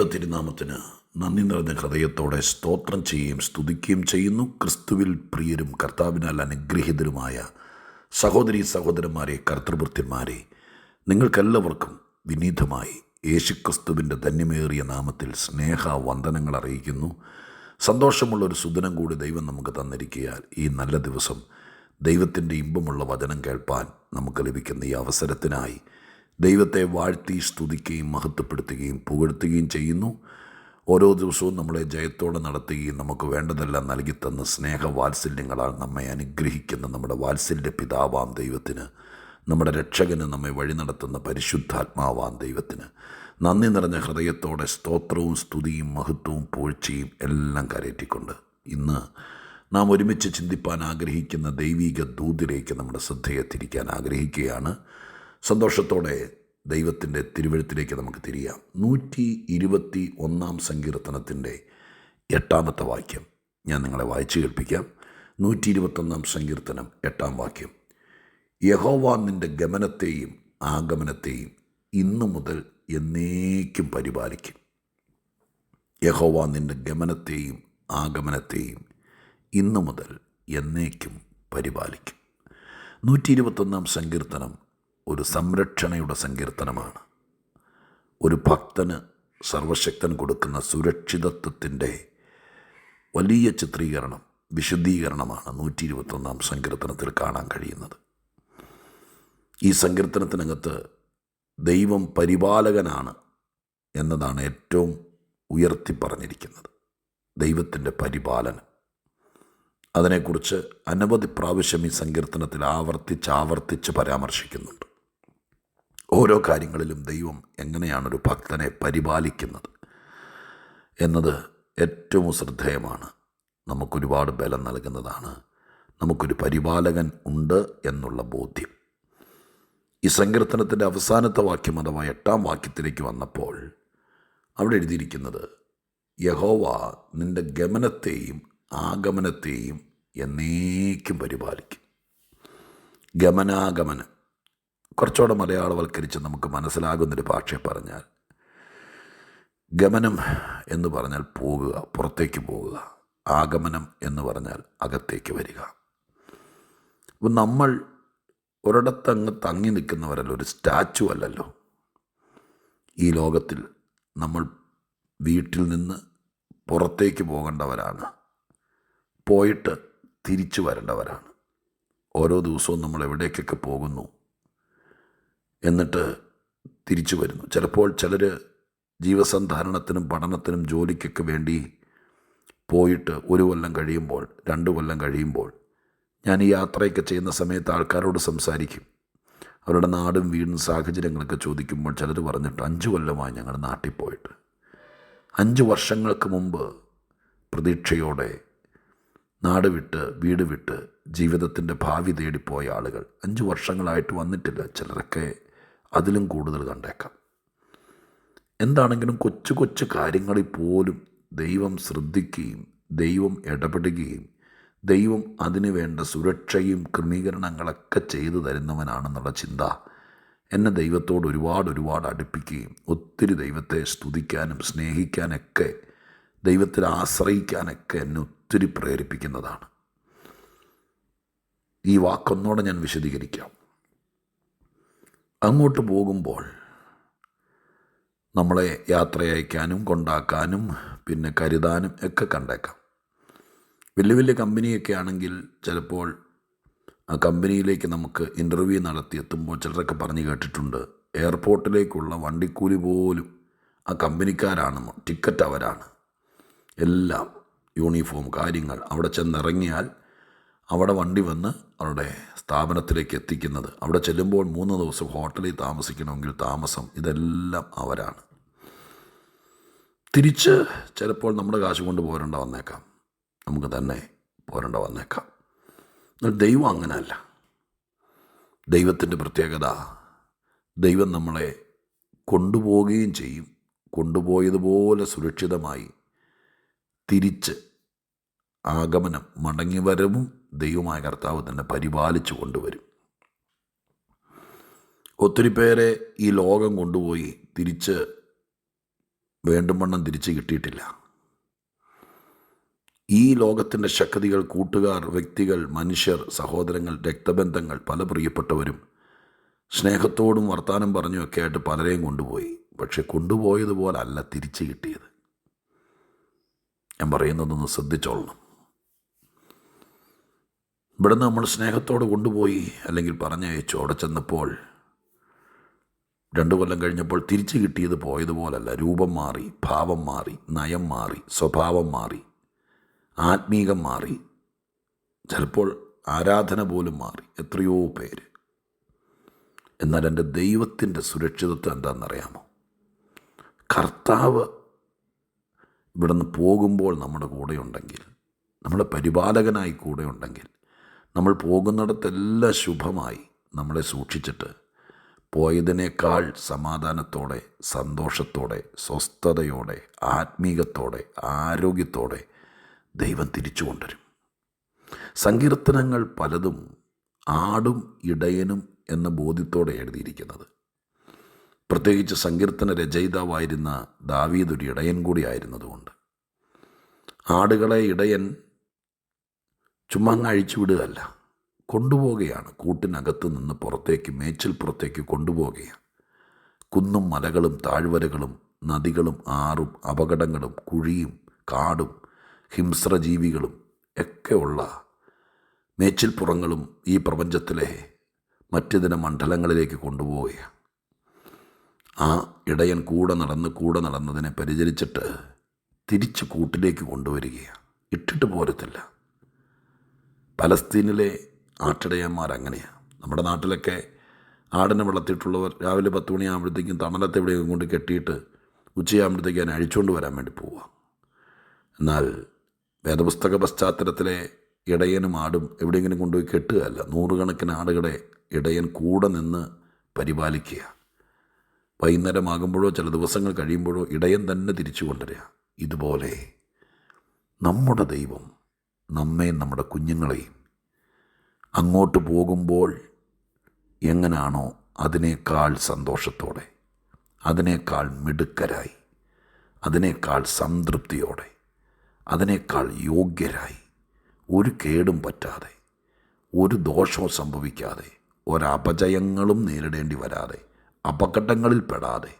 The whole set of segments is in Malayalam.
ദൈവ തിരുനാമത്തിന് നന്ദി നിറഞ്ഞ ഹൃദയത്തോടെ സ്തോത്രം ചെയ്യുകയും സ്തുതിക്കുകയും ചെയ്യുന്നു. ക്രിസ്തുവിൽ പ്രിയരും കർത്താവിനാൽ അനുഗ്രഹീതരുമായ സഹോദരി സഹോദരന്മാരെ കർത്തൃഭൃത്യന്മാരെ നിങ്ങൾക്കെല്ലാവർക്കും വിനീതമായി യേശുക്രിസ്തുവിന്റെ ധന്യമേറിയ നാമത്തിൽ സ്നേഹ വന്ദനങ്ങൾ അറിയിക്കുന്നു. സന്തോഷമുള്ള ഒരു സുദിനം കൂടി ദൈവം നമുക്ക് തന്നിരിക്കുകയാൽ ഈ നല്ല ദിവസം ദൈവത്തിന്റെ ഇമ്പമുള്ള വചനം കേൾപ്പാൻ നമുക്ക് ലഭിക്കുന്ന ഈ അവസരത്തിനായി ദൈവത്തെ വാഴ്ത്തി സ്തുതിക്കുകയും മഹത്വപ്പെടുത്തുകയും പുകഴ്ത്തുകയും ചെയ്യുന്നു. ഓരോ ദിവസവും നമ്മളെ ജയത്തോടെ നടത്തുകയും നമുക്ക് വേണ്ടതെല്ലാം നൽകി തന്ന സ്നേഹ വാത്സല്യങ്ങളാൽ നമ്മെ അനുഗ്രഹിക്കുന്ന നമ്മുടെ വാത്സല്യ പിതാവാം ദൈവത്തിന്. നമ്മുടെ രക്ഷകന് നമ്മെ വഴി നടത്തുന്ന പരിശുദ്ധാത്മാവാം ദൈവത്തിന്. നന്ദി നിറഞ്ഞ ഹൃദയത്തോടെ സ്തോത്രവും സ്തുതിയും മഹത്വവും പൂഴ്ചയും എല്ലാം കരയറ്റിക്കൊണ്ട് ഇന്ന് നാം ഒരുമിച്ച് ചിന്തിപ്പാൻ ആഗ്രഹിക്കുന്ന ദൈവിക ദൂതിലേക്ക് നമ്മുടെ ശ്രദ്ധയെ തിരിക്കാൻ ആഗ്രഹിക്കുകയാണ്. സന്തോഷത്തോടെ ദൈവത്തിന്റെ തിരുവഴുത്തിലേക്ക് നമുക്ക് തിരിയാം. നൂറ്റി ഇരുപത്തി ഒന്നാം സങ്കീർത്തനത്തിന്റെ എട്ടാമത്തെ വാക്യം. ഞാൻ നിങ്ങളെ വായിച്ചു കേൾപ്പിക്കാം. നൂറ്റി ഇരുപത്തൊന്നാം സങ്കീർത്തനം എട്ടാം വാക്യം. യഹോവ നിന്റെ ഗമനത്തെയും ആഗമനത്തെയും ഇന്നു മുതൽ എന്നേക്കും പരിപാലിക്കും. യഹോവ നിന്റെ ഗമനത്തെയും ആഗമനത്തെയും ഇന്നു മുതൽ എന്നേക്കും പരിപാലിക്കും. നൂറ്റി ഇരുപത്തൊന്നാം സങ്കീർത്തനം ഒരു സംരക്ഷണയുടെ സങ്കീർത്തനമാണ്. ഒരു ഭക്തന് സർവശക്തൻ കൊടുക്കുന്ന സുരക്ഷിതത്വത്തിന്റെ വലിയ ചിത്രീകരണം വിശുദ്ധീകരണമാണ് നൂറ്റി ഇരുപത്തൊന്നാം സങ്കീർത്തനത്തിൽ കാണാൻ കഴിയുന്നത്. ഈ സങ്കീർത്തനത്തിനകത്ത് ദൈവം പരിപാലകനാണ് എന്നതാണ് ഏറ്റവും ഉയർത്തി പറഞ്ഞിരിക്കുന്നത്. ദൈവത്തിന്റെ പരിപാലനം അതിനെക്കുറിച്ച് അനവധി പ്രാവശ്യം ഈ സങ്കീർത്തനത്തിൽ ആവർത്തിച്ച് ആവർത്തിച്ച് പരാമർശിക്കുന്നുണ്ട്. ഓരോ കാര്യങ്ങളിലും ദൈവം എങ്ങനെയാണ് ഒരു ഭക്തനെ പരിപാലിക്കുന്നത് എന്നത് ഏറ്റവും ശ്രദ്ധേയമാണ്. നമുക്കൊരുപാട് ബലം നൽകുന്നതാണ്. നമുക്കൊരു പരിപാലകൻ ഉണ്ട് എന്നുള്ള ബോധ്യം. ഈ സങ്കീർത്തനത്തിന്റെ അവസാനത്തെ വാക്യം അഥവാ എട്ടാം വാക്യത്തിലേക്ക് വന്നപ്പോൾ അവിടെ എഴുതിയിരിക്കുന്നത് യഹോവ നിന്റെ ഗമനത്തെയും ആഗമനത്തെയും എന്നേക്കും പരിപാലിക്കും. ഗമനാഗമനം. കുറച്ചുകൂടെ മലയാളവൽക്കരിച്ച് നമുക്ക് മനസ്സിലാകുന്നൊരു ഭാഷയെ പറഞ്ഞാൽ ഗമനം എന്ന് പറഞ്ഞാൽ പോകുക പുറത്തേക്ക് പോകുക ആഗമനം എന്ന് പറഞ്ഞാൽ അകത്തേക്ക് വരിക. അപ്പം നമ്മൾ ഒരിടത്തങ്ങ് തങ്ങി നിൽക്കുന്നവരല്ല ഒരു സ്റ്റാച്ചു അല്ലല്ലോ. ഈ ലോകത്തിൽ നമ്മൾ വീട്ടിൽ നിന്ന് പുറത്തേക്ക് പോകേണ്ടവരാണ്. പോയിട്ട് തിരിച്ചു വരേണ്ടവരാണ്. ഓരോ ദിവസവും നമ്മൾ എവിടേക്കൊക്കെ പോകുന്നു എന്നിട്ട് തിരിച്ചു വരുന്നു. ചിലപ്പോൾ ചിലർ ജീവസന്ധാരണത്തിനും പഠനത്തിനും ജോലിക്കൊക്കെ വേണ്ടി പോയിട്ട് ഒരു കൊല്ലം കഴിയുമ്പോൾ രണ്ട് കൊല്ലം കഴിയുമ്പോൾ ഞാൻ ഈ യാത്രയൊക്കെ ചെയ്യുന്ന സമയത്ത് ആൾക്കാരോട് സംസാരിക്കും. അവരുടെ നാടും വീടും സാഹചര്യങ്ങളൊക്കെ ചോദിക്കുമ്പോൾ ചിലർ പറഞ്ഞിട്ട് അഞ്ച് കൊല്ലമായി ഞങ്ങൾ നാട്ടിൽ പോയിട്ട്. അഞ്ച് വർഷങ്ങൾക്ക് മുമ്പ് പ്രതീക്ഷയോടെ നാട് വിട്ട് വീട് വിട്ട് ജീവിതത്തിന്റെ ഭാവി തേടിപ്പോയ ആളുകൾ. അഞ്ച് വർഷങ്ങളായിട്ട് വന്നിട്ടില്ല. ചിലരൊക്കെ അതിലും കൂടുതൽ കണ്ടേക്കാം. എന്താണെങ്കിലും കൊച്ചു കൊച്ചു കാര്യങ്ങളിൽ പോലും ദൈവം ശ്രദ്ധിക്കുകയും ദൈവം ഇടപെടുകയും ദൈവം അതിനു വേണ്ട സുരക്ഷയും ക്രമീകരണങ്ങളൊക്കെ ചെയ്തു തരുന്നവനാണെന്നുള്ള ചിന്ത എന്നെ ദൈവത്തോട് ഒരുപാട് ഒരുപാട് അടുപ്പിക്കുകയും ഒത്തിരി ദൈവത്തെ സ്തുതിക്കാനും സ്നേഹിക്കാനൊക്കെ ദൈവത്തിൽ ആശ്രയിക്കാനൊക്കെ എന്നെ ഒത്തിരി പ്രേരിപ്പിക്കുന്നതാണ്. ഈ വാക്കൊന്നോടെ ഞാൻ വിശദീകരിക്കാം. അങ്ങോട്ട് പോകുമ്പോൾ നമ്മളെ യാത്രയയക്കാനും കൊണ്ടാക്കാനും പിന്നെ കരുതാനും ഒക്കെ കണ്ടേക്കാം. വലിയ വലിയ കമ്പനിയൊക്കെ ആണെങ്കിൽ ചിലപ്പോൾ ആ കമ്പനിയിലേക്ക് നമുക്ക് ഇന്റർവ്യൂ നടത്തി എത്തുമ്പോൾ ചിലരൊക്കെ പറഞ്ഞു കേട്ടിട്ടുണ്ട് എയർപോർട്ടിലേക്കുള്ള വണ്ടിക്കൂലി പോലും ആ കമ്പനിക്കാരാണ് ടിക്കറ്റ് അവരാണ്. എല്ലാം യൂണിഫോം കാര്യങ്ങൾ അവിടെ ചെന്നിറങ്ങിയാൽ അവിടെ വണ്ടി വന്ന് അവരുടെ സ്ഥാപനത്തിലേക്ക് എത്തിക്കുന്നത്. അവിടെ ചെല്ലുമ്പോൾ മൂന്ന് ദിവസം ഹോട്ടലിൽ താമസിക്കണമെങ്കിൽ താമസം ഇതെല്ലാം അവരാണ്. തിരിച്ച് ചിലപ്പോൾ നമ്മുടെ കാശ് കൊണ്ട് പോരേണ്ട വന്നേക്കാം. നമുക്ക് തന്നെ പോരേണ്ട വന്നേക്കാം. ദൈവം അങ്ങനെയല്ല. ദൈവത്തിന്റെ പ്രത്യേകത ദൈവം നമ്മളെ കൊണ്ടുപോവുകയും ചെയ്യും. കൊണ്ടുപോയതുപോലെ സുരക്ഷിതമായി തിരിച്ച് ആഗമനം മടങ്ങിവരവും ദൈവമായ കർത്താവ് തന്നെ പരിപാലിച്ചു കൊണ്ടുവരും. ഒത്തിരി പേരെ ഈ ലോകം കൊണ്ടുപോയി തിരിച്ച് വേണ്ടും വണ്ണം തിരിച്ചു കിട്ടിയിട്ടില്ല. ഈ ലോകത്തിന്റെ ശക്തികൾ കൂട്ടുകാർ വ്യക്തികൾ മനുഷ്യർ സഹോദരങ്ങൾ രക്തബന്ധങ്ങൾ പല പ്രിയപ്പെട്ടവരും സ്നേഹത്തോടും വർത്താനം പറഞ്ഞുമൊക്കെ ആയിട്ട് പലരെയും കൊണ്ടുപോയി. പക്ഷെ കൊണ്ടുപോയതുപോലല്ല തിരിച്ചു കിട്ടിയത്. ഞാൻ പറയുന്നതൊന്ന് ശ്രദ്ധിച്ചോളണം. ഇവിടുന്ന് നമ്മൾ സ്നേഹത്തോട് കൊണ്ടുപോയി അല്ലെങ്കിൽ പറഞ്ഞയച്ചു അവിടെ ചെന്നപ്പോൾ രണ്ടു കൊല്ലം കഴിഞ്ഞപ്പോൾ തിരിച്ചു കിട്ടിയത് പോയതുപോലല്ല. രൂപം മാറി ഭാവം മാറി നയം മാറി സ്വഭാവം മാറി ആത്മീകം മാറി. ചിലപ്പോൾ ആരാധന പോലും മാറി. എത്രയോ പേര്. എന്നാൽ എന്റെ ദൈവത്തിന്റെ സുരക്ഷിതത്വം എന്താണെന്നറിയാമോ? കർത്താവ് ഇവിടുന്ന് പോകുമ്പോൾ നമ്മുടെ കൂടെയുണ്ടെങ്കിൽ നമ്മുടെ പരിപാലകനായി കൂടെ ഉണ്ടെങ്കിൽ നമ്മൾ പോകുന്നിടത്തെല്ലാം ശുഭമായി നമ്മളെ സൂക്ഷിച്ചിട്ട്. പോയതിനേക്കാൾ സമാധാനത്തോടെ സന്തോഷത്തോടെ സ്വസ്ഥതയോടെ ആത്മീകത്തോടെ ആരോഗ്യത്തോടെ ദൈവം തിരിച്ചു കൊണ്ടുവരും. സങ്കീർത്തനങ്ങൾ പലതും ആടും ഇടയനും എന്ന ബോധ്യത്തോടെ എഴുതിയിരിക്കുന്നത്. പ്രത്യേകിച്ച് സങ്കീർത്തന രചയിതാവായിരുന്ന ദാവീദ് ഒരു ഇടയൻ കൂടി ആയിരുന്നതുകൊണ്ട്. ആടുകളെ ഇടയൻ ചുമ്മാ അങ്ങ് അഴിച്ചു വിടുകയല്ല കൊണ്ടുപോവുകയാണ്. കൂട്ടിനകത്ത് നിന്ന് പുറത്തേക്ക് മേച്ചിൽ പുറത്തേക്ക് കൊണ്ടുപോവുകയാണ്. കുന്നും മലകളും താഴ്വരകളും നദികളും ആറും അപകടങ്ങളും കുഴിയും കാടും ഹിംസ്രജീവികളും ഒക്കെയുള്ള മേച്ചിൽപ്പുറങ്ങളും ഈ പ്രപഞ്ചത്തിലെ മറ്റു ദിന മണ്ഡലങ്ങളിലേക്ക് കൊണ്ടുപോവുകയാണ്. ആ ഇടയൻ കൂടെ നടന്ന് കൂടെ നടന്നതിനെ പരിചരിച്ചിട്ട് തിരിച്ച് കൂട്ടിലേക്ക് കൊണ്ടുവരികയാണ്. ഇട്ടിട്ട് പോരത്തില്ല. പലസ്തീനിലെ ആട്ടിടയന്മാർ അങ്ങനെയാണ് നമ്മുടെ നാട്ടിലൊക്കെ ആടിനെ വളർത്തിയിട്ടുള്ളവർ രാവിലെ പത്ത് മണിയാകുമ്പോഴത്തേക്കും തണലത്തെ എവിടെയും കൊണ്ട് കെട്ടിയിട്ട് ഉച്ചയാകുമ്പോഴത്തേക്ക് അതിനെ അഴിച്ചുകൊണ്ട് വരാൻ വേണ്ടി പോവുക എന്നാൽ വേദപുസ്തക പശ്ചാത്തലത്തിലെ ഇടയനും ആടും എവിടെയെങ്കിലും കൊണ്ടുപോയി കെട്ടുകയല്ല. നൂറുകണക്കിന് ആടുകളെ ഇടയൻ കൂടെ നിന്ന് പരിപാലിക്കുക വൈകുന്നേരമാകുമ്പോഴോ ചില ദിവസങ്ങൾ കഴിയുമ്പോഴോ ഇടയൻ തന്നെ തിരിച്ചു കൊണ്ടുവരിക ഇതുപോലെ നമ്മുടെ ദൈവം നമ്മെയും നമ്മുടെ കുഞ്ഞുങ്ങളെയും. അങ്ങോട്ട് പോകുമ്പോൾ എങ്ങനാണോ അതിനേക്കാൾ സന്തോഷത്തോടെ അതിനേക്കാൾ മിടുക്കരായി അതിനേക്കാൾ സംതൃപ്തിയോടെ അതിനേക്കാൾ യോഗ്യരായി ഒരു കേടും പറ്റാതെ ഒരു ദോഷവും സംഭവിക്കാതെ ഒരപജയങ്ങളും നേരിടേണ്ടി വരാതെ അപകടങ്ങളിൽ പെടാതെ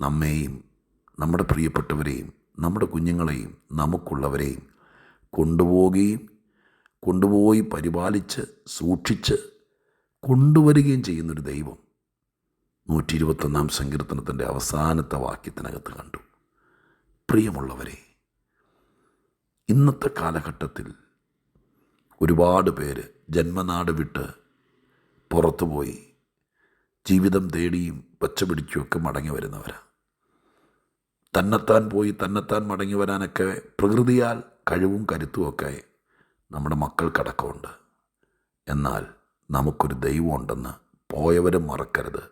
നമ്മെയും നമ്മുടെ പ്രിയപ്പെട്ടവരെയും നമ്മുടെ കുഞ്ഞുങ്ങളെയും നമുക്കുള്ളവരെയും കൊണ്ടുപോവുകയും കൊണ്ടുപോയി പരിപാലിച്ച് സൂക്ഷിച്ച് കൊണ്ടുവരികയും ചെയ്യുന്നൊരു ദൈവം നൂറ്റി ഇരുപത്തൊന്നാം സങ്കീർത്തനത്തിന്റെ അവസാനത്തെ വാക്യത്തിനകത്ത് കണ്ടു. പ്രിയമുള്ളവരെ ഇന്നത്തെ കാലഘട്ടത്തിൽ ഒരുപാട് പേര് ജന്മനാട് വിട്ട് പുറത്തുപോയി ജീവിതം തേടിയും പച്ചപിടിച്ചുമൊക്കെ മടങ്ങി വരുന്നവരാണ് തന്നെത്താൻ പോയി തന്നെത്താൻ മടങ്ങി വരാനൊക്കെ പ്രകൃതിയാൽ കഴിവും കരുത്തുമൊക്കെ നമ്മുടെ മക്കൾക്കടക്കമുണ്ട് എന്നാൽ നമുക്കൊരു ദൈവമുണ്ടെന്ന് പോയവരും മറക്കരുത്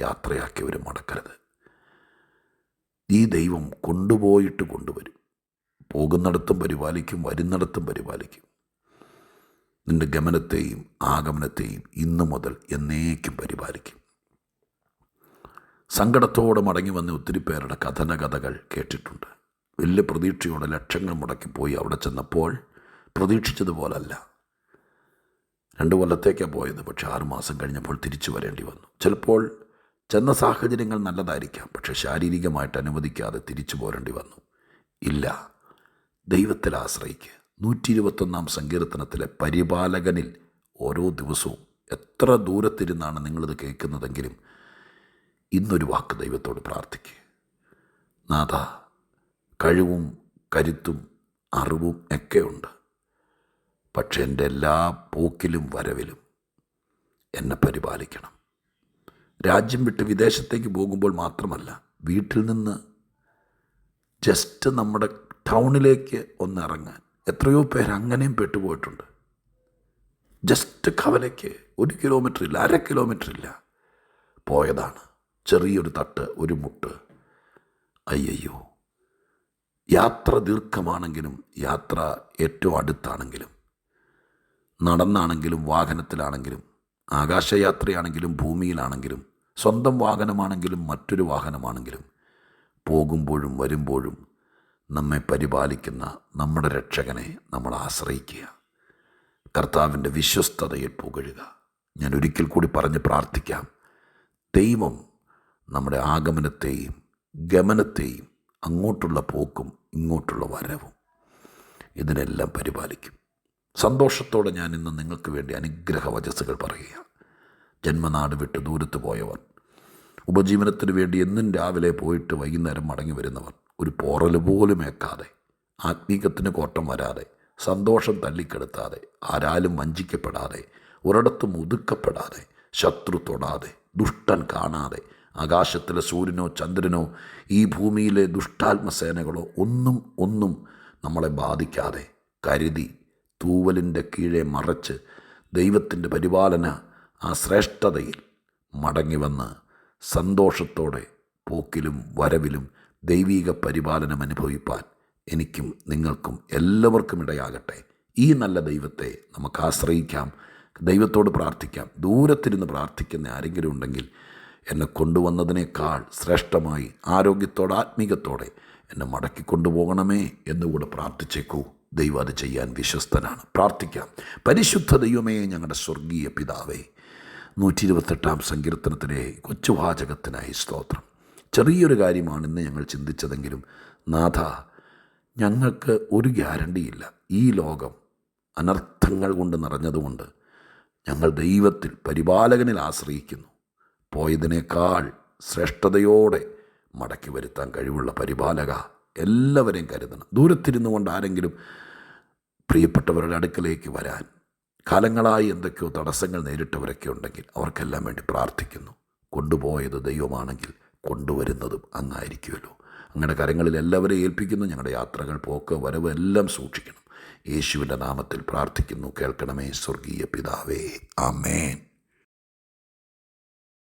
യാത്രയാക്കിയവരും മടക്കരുത്. ഈ ദൈവം കൊണ്ടുപോയിട്ട് കൊണ്ടുവരും. പോകുന്നിടത്തും പരിപാലിക്കും വരുന്നിടത്തും പരിപാലിക്കും. നിന്റെ ഗമനത്തെയും ആഗമനത്തെയും ഇന്നു മുതൽ എന്നേക്കും പരിപാലിക്കും. സങ്കടത്തോടെ മടങ്ങി വന്ന ഒത്തിരി പേരുടെ കഥന കഥകൾ കേട്ടിട്ടുണ്ട്. വലിയ പ്രതീക്ഷയോടെ ലക്ഷങ്ങൾ മുടക്കിപ്പോയി അവിടെ ചെന്നപ്പോൾ പ്രതീക്ഷിച്ചതുപോലല്ല. രണ്ട് കൊല്ലത്തേക്കാണ് പോയത് പക്ഷെ ആറുമാസം കഴിഞ്ഞപ്പോൾ തിരിച്ചു വരേണ്ടി വന്നു. ചിലപ്പോൾ ചെന്ന സാഹചര്യങ്ങൾ നല്ലതായിരിക്കാം പക്ഷെ ശാരീരികമായിട്ട് അനുവദിക്കാതെ തിരിച്ചു പോരേണ്ടി വന്നു. ഇല്ല ദൈവത്തിൽ ആശ്രയിക്ക്. നൂറ്റി ഇരുപത്തൊന്നാം സങ്കീർത്തനത്തിലെ പരിപാലകനിൽ ഓരോ ദിവസവും എത്ര ദൂരത്തിരുന്നാണ് നിങ്ങളിത് കേൾക്കുന്നതെങ്കിലും ഇന്നൊരു വാക്ക് ദൈവത്തോട് പ്രാർത്ഥിക്കുക നാഥ കഴിവും കരുത്തും അറിവും ഒക്കെയുണ്ട്. പക്ഷെ എന്റെ എല്ലാ പോക്കിലും വരവിലും എന്നെ പരിപാലിക്കണം. രാജ്യം വിട്ട് വിദേശത്തേക്ക് പോകുമ്പോൾ മാത്രമല്ല വീട്ടിൽ നിന്ന് ജസ്റ്റ് നമ്മുടെ ടൗണിലേക്ക് ഒന്ന് ഇറങ്ങാൻ എത്രയോ പേർ അങ്ങനെയും പെട്ടുപോയിട്ടുണ്ട്. ജസ്റ്റ് കവലയ്ക്ക് ഒരു കിലോമീറ്റർ ഇല്ല അര കിലോമീറ്റർ ഇല്ല പോയതാണ്. ചെറിയൊരു തട്ട് ഒരു മുട്ട്. അയ്യയ്യോ. യാത്ര ദീർഘമാണെങ്കിലും യാത്ര ഏറ്റവും അടുത്താണെങ്കിലും നടന്നാണെങ്കിലും വാഹനത്തിലാണെങ്കിലും ആകാശയാത്രയാണെങ്കിലും ഭൂമിയിലാണെങ്കിലും സ്വന്തം വാഹനമാണെങ്കിലും മറ്റൊരു വാഹനമാണെങ്കിലും പോകുമ്പോഴും വരുമ്പോഴും നമ്മെ പരിപാലിക്കുന്ന നമ്മുടെ രക്ഷകനെ നമ്മൾ ആശ്രയിക്കുക. കർത്താവിന്റെ വിശ്വസ്തതയിൽ പുകഴുക. ഞാൻ ഒരിക്കൽ കൂടി പറഞ്ഞ് പ്രാർത്ഥിക്കാം. ദൈവം നമ്മുടെ ആഗമനത്തെയും ഗമനത്തെയും അങ്ങോട്ടുള്ള പോക്കും ഇങ്ങോട്ടുള്ള വരവും ഇതിനെല്ലാം പരിപാലിക്കും. സന്തോഷത്തോടെ ഞാൻ ഇന്ന് നിങ്ങൾക്ക് വേണ്ടി അനുഗ്രഹ വചസ്സുകൾ പറയുക ജന്മനാട് വിട്ട് ദൂരത്ത് പോയവർ ഉപജീവനത്തിന് വേണ്ടി എന്നും രാവിലെ പോയിട്ട് വൈകുന്നേരം മടങ്ങി വരുന്നവർ ഒരു പോറൽ പോലും ഏക്കാതെ ആത്മീകത്തിന് കോട്ടം വരാതെ സന്തോഷം തല്ലിക്കെടുത്താതെ ആരാലും വഞ്ചിക്കപ്പെടാതെ ഒരിടത്തും ഒതുക്കപ്പെടാതെ ശത്രു തൊടാതെ ദുഷ്ടൻ കാണാതെ ആകാശത്തിലെ സൂര്യനോ ചന്ദ്രനോ ഈ ഭൂമിയിലെ ദുഷ്ടാത്മസേനകളോ ഒന്നും ഒന്നും നമ്മളെ ബാധിക്കാതെ കരുതി തൂവലിന്റെ കീഴെ മറച്ച് ദൈവത്തിന്റെ പരിപാലന ആ ശ്രേഷ്ഠതയിൽ മടങ്ങി വന്ന് സന്തോഷത്തോടെ പോക്കിലും വരവിലും ദൈവീക പരിപാലനം അനുഭവിപ്പാൻ എനിക്കും നിങ്ങൾക്കും എല്ലാവർക്കും ഇടയാകട്ടെ. ഈ നല്ല ദൈവത്തെ നമുക്ക് ആശ്രയിക്കാം. ദൈവത്തോട് പ്രാർത്ഥിക്കാം. ദൂരത്തിരുന്ന് പ്രാർത്ഥിക്കുന്ന ആരെങ്കിലും ഉണ്ടെങ്കിൽ എന്നെ കൊണ്ടുവന്നതിനേക്കാൾ ശ്രേഷ്ഠമായി ആരോഗ്യത്തോടെ ആത്മീകത്തോടെ എന്നെ മടക്കി കൊണ്ടുപോകണമേ എന്നുകൂടെ പ്രാർത്ഥിച്ചേക്കൂ. ദൈവം അത് ചെയ്യാൻ വിശ്വസ്തനാണ്. പ്രാർത്ഥിക്കാം. പരിശുദ്ധ ദൈവമേ ഞങ്ങളുടെ സ്വർഗീയ പിതാവേ നൂറ്റി ഇരുപത്തെട്ടാം സങ്കീർത്തനത്തിലെ കൊച്ചുവാചകത്തിനായി സ്തോത്രം. ചെറിയൊരു കാര്യമാണ് ഇന്ന് ഞങ്ങൾ ചിന്തിച്ചതെങ്കിലും നാഥ ഞങ്ങൾക്ക് ഒരു ഗ്യാരണ്ടിയില്ല ഈ ലോകം അനർത്ഥങ്ങൾ കൊണ്ട് നിറഞ്ഞതുകൊണ്ട് ഞങ്ങൾ ദൈവത്തിൽ പരിപാലകനിൽ ആശ്രയിക്കുന്നു. പോയതിനേക്കാൾ ശ്രേഷ്ഠതയോടെ മടക്കി വരുത്താൻ കഴിവുള്ള പരിപാലക എല്ലാവരെയും കരുതണം. ദൂരത്തിരുന്നു കൊണ്ട് ആരെങ്കിലും പ്രിയപ്പെട്ടവരുടെ അടുക്കലേക്ക് വരാൻ കാലങ്ങളായി എന്തൊക്കെയോ തടസ്സങ്ങൾ നേരിട്ടവരൊക്കെ ഉണ്ടെങ്കിൽ അവർക്കെല്ലാം വേണ്ടി പ്രാർത്ഥിക്കുന്നു. കൊണ്ടുപോയത് ദൈവമാണെങ്കിൽ കൊണ്ടുവരുന്നതും അങ്ങായിരിക്കുമല്ലോ. അങ്ങയുടെ കരങ്ങളിൽ എല്ലാവരെയും ഏൽപ്പിക്കുന്നു. ഞങ്ങളുടെ യാത്രകൾ പോക്ക് വരവ് എല്ലാം സൂക്ഷിക്കണം. യേശുവിന്റെ നാമത്തിൽ പ്രാർത്ഥിക്കുന്നു. കേൾക്കണമേ സ്വർഗീയ പിതാവേ. ആമേൻ.